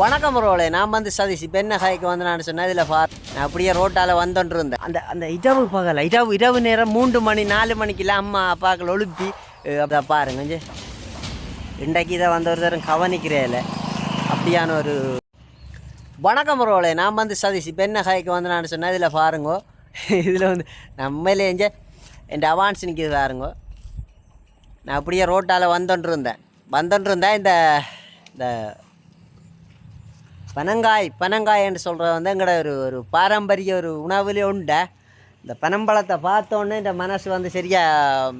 வணக்கம் ரோலே நான் வந்து சதீஷ் இப்போ என்ன ஹைக்கு வந்து நான் சொன்னேன் இதில் பார் நான் அப்படியே ரோட்டால் வந்துட்டு இருந்தேன் அந்த அந்த இரவு பகல் இரவு இரவு நேரம் மூன்று மணி நாலு மணிக்கெல்லாம் அம்மா அப்பாக்கள் ஒழுப்பி அஹ், அதை பாருங்க கொஞ்சம் இன்றைக்கு இதை வந்து ஒரு தரம் கவனிக்கிறேன் அப்படியான ஒரு வணக்கம் ரோலே நான் வந்து சதீஷ் இப்போ என்ன ஹைக்கு வந்து நான் சொன்னேன் இதில் பாருங்கோ. இதில் வந்து நம்மளே எஞ்ச என் அவான்ஸ் நிற்கிது பாருங்க. நான் அப்படியே ரோட்டால் வந்துட்டு இருந்தேன் வந்துட்டு இருந்தேன் இந்த இந்த பனங்காய் பனங்காய் என்று சொல்கிறது வந்து எங்களோட ஒரு ஒரு பாரம்பரிய ஒரு உணவுலேயே உண்டு. இந்த பனம்பழத்தை பார்த்தோன்னே இந்த மனசு வந்து சரியாக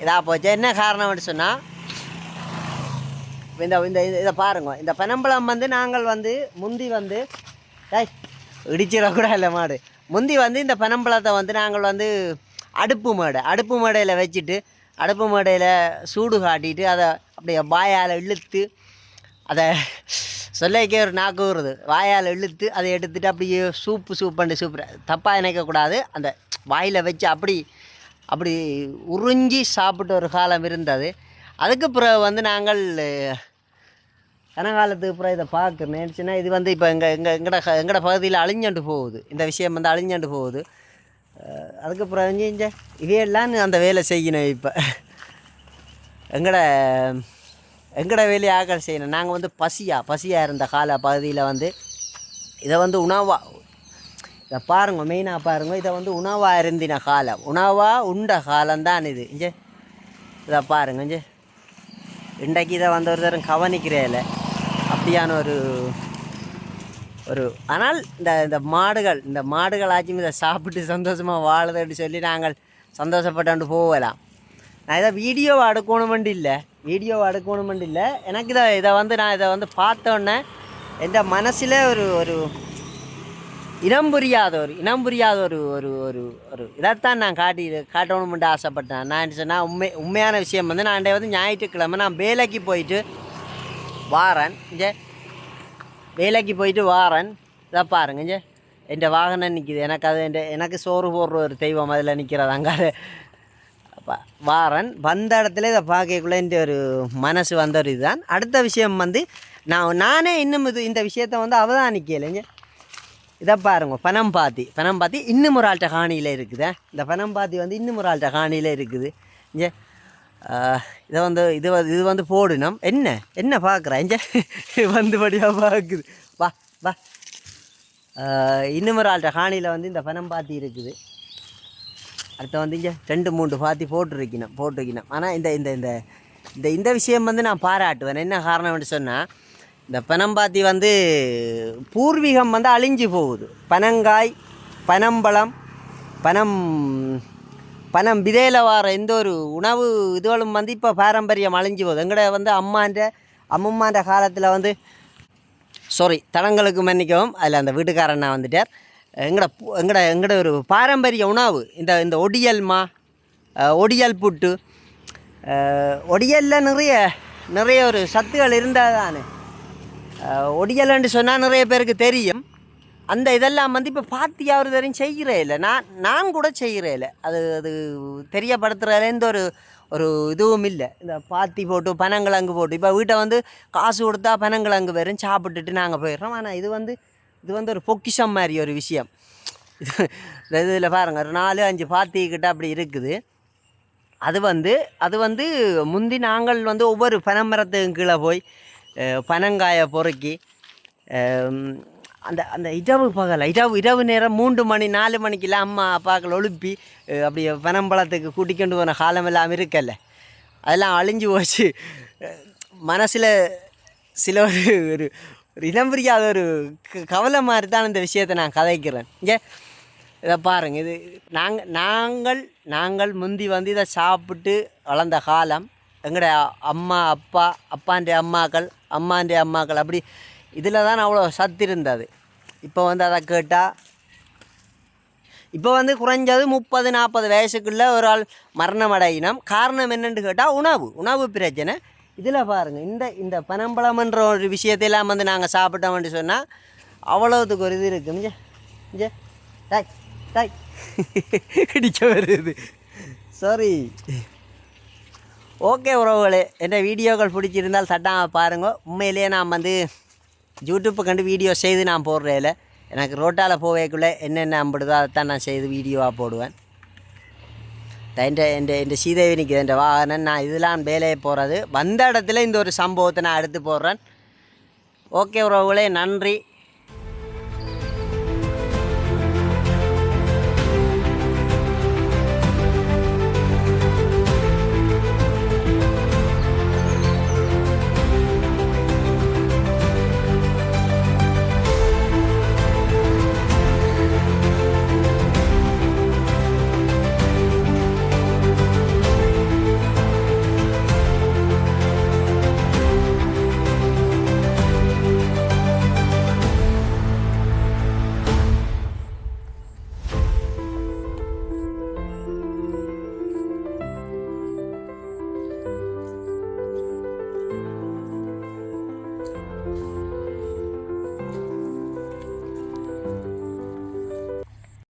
இதாக போச்சு. என்ன காரணம்னு சொன்னால் இந்த இந்த இது- இதை பாருங்க. இந்த பனம்பழம் வந்து நாங்கள் வந்து முந்தி வந்து டேய் இடிச்சிடக்கூட இல்லை மாடு. முந்தி வந்து இந்த பனம்பழத்தை வந்து நாங்கள் வந்து அடுப்பு மேடை அடுப்பு மேடையில் வச்சுட்டு அடுப்பு மேடையில் சூடு காட்டிட்டு அதை அப்படியே வாயால் இழுத்து அதை சொல்லிக்கே ஒரு நாக்கு வருது வாயால் இழுத்து அதை எடுத்துகிட்டு அப்படியே சூப்பு சூப்பண்டு சூப்பர் தப்பாக நினைக்கக்கூடாது அந்த வாயில் வச்சு அப்படி அப்படி உறிஞ்சி சாப்பிட்டு ஒரு காலம் இருந்தது. அதுக்கு பிறகு வந்து நாங்கள் கனகாலத்துக்கு அப்புறம் இதை பார்க்குறேன் நினச்சின்னா இது வந்து இப்போ எங்கள் எங்கள் எங்கட எங்கட பகுதியில் அழிஞ்சாண்டு போகுது. இந்த விஷயம் வந்து அழிஞ்சாண்டு போகுது. அதுக்கு பிறகு இங்கே இவையெல்லாம் அந்த வேலை செய்யணும் இப்போ. எங்கட எங்கட வேலையை ஆக்கள் செய்யணும்? நாங்கள் வந்து பசியாக பசியாக இருந்த கால பகுதியில் வந்து இதை வந்து உணவாக இதை பாருங்கள் மெயினாக பாருங்க இதை வந்து உணவாக இருந்தின காலம். உணவாக உண்ட காலம்தான் இது. இங்கே இதை பாருங்க இஞ்சே இன்றைக்கு இதை வந்து ஒரு தரம் கவனிக்கிறேன் அப்படியான ஒரு ஒரு ஆனால் இந்த இந்த மாடுகள் இந்த மாடுகள் ஆச்சும் இதை சாப்பிட்டு சந்தோஷமாக வாழுதுன்னு சொல்லி நாங்கள் சந்தோஷப்பட்டாண்டு போகலாம். நான் இதை வீடியோ எடுக்கணுமெண்டு இல்லை. வீடியோ எடுக்கணுமெண்டு இல்லை. எனக்கு இதை இதை வந்து நான் இதை வந்து பார்த்தோன்னே எந்த மனசில் ஒரு ஒரு இனம் புரியாத ஒரு இனம் புரியாத ஒரு ஒரு ஒரு ஒரு இதைத்தான் நான் காட்டி காட்டணுமெண்டு ஆசைப்பட்டேன். நான் என்ன சொன்னால் உண்மை உண்மையான விஷயம் வந்து நான் வந்து ஞாயிற்றுக்கிழமை நான் வேலைக்கு போயிட்டு வாரேன். இங்கே வேலைக்கு போயிட்டு வாரேன். இதை பாருங்க இங்கே. என் வாகனம் நிற்கிது எனக்கு அது என் எனக்கு சோறு போடுற ஒரு தெய்வம் அதில் நிற்கிறது அங்கே வாரன் வந்த இடத்துல இதை பார்க்கக்குள்ள இந்த ஒரு மனசு வந்த ஒரு இதுதான். அடுத்த விஷயம் வந்து நான் நானே இன்னும் இது இந்த விஷயத்த வந்து அவதானிக்கலைங்க. இதை பாருங்க பணம் பாத்தி. பணம் பாத்தி இன்னும் ஒரு ஆள்கிட்ட காணியில் இருக்குது. இந்த பணம் பாத்தி வந்து இன்னும் ஒரு ஆள்கிட்ட காணியில் இருக்குது. இங்கே இதை வந்து இது இது வந்து போடணும். என்ன? என்ன பார்க்குறேன் இங்கே வந்தபடியாக பார்க்குது. வா வா. இன்னும் ஒரு ஆள்கிட்ட காணியில் வந்து இந்த பணம் பாத்தி இருக்குது. அடுத்த வந்து இங்கே ரெண்டு மூன்று பாத்தி போட்டிருக்கணும் போட்டிருக்கணும். ஆனால் இந்த இந்த இந்த இந்த இந்த விஷயம் வந்து நான் பாராட்டுவேன். என்ன காரணம்னு சொன்னால் இந்த பனம்பாத்தி வந்து பூர்வீகம் வந்து அழிஞ்சு போகுது. பனங்காய் பனம்பழம் பனம் பனம் விதையில் வர எந்த ஒரு உணவு இதுகளும் வந்து இப்போ பாரம்பரியம் அழிஞ்சு போகுது. எங்கட வந்து அம்மான்ற அம்மம்மான்ற காலத்தில் வந்து சாரி தடங்களுக்கு மன்னிக்கவும் அதில் அந்த வீட்டுக்காரன் நான் வந்துட்டார்? எங்கட பு- எங்கட எங்கட ஒரு பாரம்பரிய உணவு இந்த இந்த ஒடியல்மா ஒடியல் புட்டு. ஒடியலில் நிறைய நிறைய ஒரு சத்துகள் இருந்தால் தானே ஒடியல்னு சொன்னால் நிறைய பேருக்கு தெரியும். அந்த இதெல்லாம் வந்து இப்போ பார்த்து யாரும் தெரியும் செய்கிறே இல்லை. நான் நான் கூட செய்கிறே இல்லை. அது அது தெரியப்படுத்துறதுல எந்த ஒரு ஒரு இதுவும் இல்லை. இந்த பாத்தி போட்டு பனங்கிழங்கு போட்டு. இப்போ வீட்டை வந்து காசு கொடுத்தா பனங்கிழங்கு வெறும் சாப்பிட்டுட்டு நாங்கள் போயிடுறோம். ஆனால் இது வந்து இது வந்து ஒரு பொக்கிஷம் மாதிரி ஒரு விஷயம். இது இதில் பாருங்கள் ஒரு நாலு அஞ்சு பாத்திக்கிட்ட அப்படி இருக்குது. அது வந்து அது வந்து முந்தி நாங்கள் வந்து ஒவ்வொரு பனமரத்துக்கும் கீழே போய் பனங்காயை பொறுக்கி அந்த அந்த இரவு பகல் இரவு இரவு நேரம் மூன்று மணி நாலு மணிக்கெல்லாம் அம்மா அப்பாக்கள் ஒழுப்பி அப்படி பனம்பழத்துக்கு கூட்டிக்கொண்டு போன காலம் எல்லாம் இருக்கல்ல. அதெல்லாம் அழிஞ்சு போச்சு. மனசில் சில ஒரு ஒரு ஒரு இனம் ஒரு க- கவலை மாதிரி தான் இந்த விஷயத்தை நான் கதைக்கிறேன். இங்கே இதை பாருங்கள் இது நாங்கள் நாங்கள் நாங்கள் முந்தி வந்து இதை சாப்பிட்டு வளர்ந்த காலம் எங்களுடைய அம்மா அப்பா அப்பான்ற அம்மாக்கள் அம்மான்ற அம்மாக்கள் அப்படி இதில் தான் அவ்வளோ சத்து இருந்தது. இப்போ வந்து அதை கேட்டால் இப்போ வந்து குறைஞ்சது முப்பது நாற்பது வயசுக்குள்ளே ஒரு ஆள் மரணம் அடையினோம் காரணம் என்னென்னு கேட்டால் உணவு உணவு பிரச்சனை. இதில் பாருங்கள் இந்த இந்த பனம்பழம்ன்ற ஒரு விஷயத்தையெல்லாம் வந்து நாங்கள் சாப்பிட்டோம்னு சொன்னால் அவ்வளோத்துக்கு ஒரு இது இருக்குது இங்கே டாய் டாய். இடிக்க வருது. சாரி ஓகே உறவுகளே என்ற வீடியோக்கள் பிடிச்சிருந்தால் தட்டாமல் பாருங்கள் உண்மையிலேயே நான் வந்து யூடியூப்பை கண்டு வீடியோ செய்து நான் போடுறேல. எனக்கு ரோட்டால் போவேக்குள்ளே என்னென்ன அம்பிடுதோ அதைத்தான் நான் செய்து வீடியோவாக போடுவேன். എൻ്റെ എൻ്റെ എൻ്റെ சீதேவி நிற்கிது എൻ്റെ வாகனம் நான் இதெல்லாம் வேலையை போகிறது வந்த இடத்துல இந்த ஒரு சம்பவத்தை நான் எடுத்து போடுறேன் ஓகே உறவுகளே நன்றி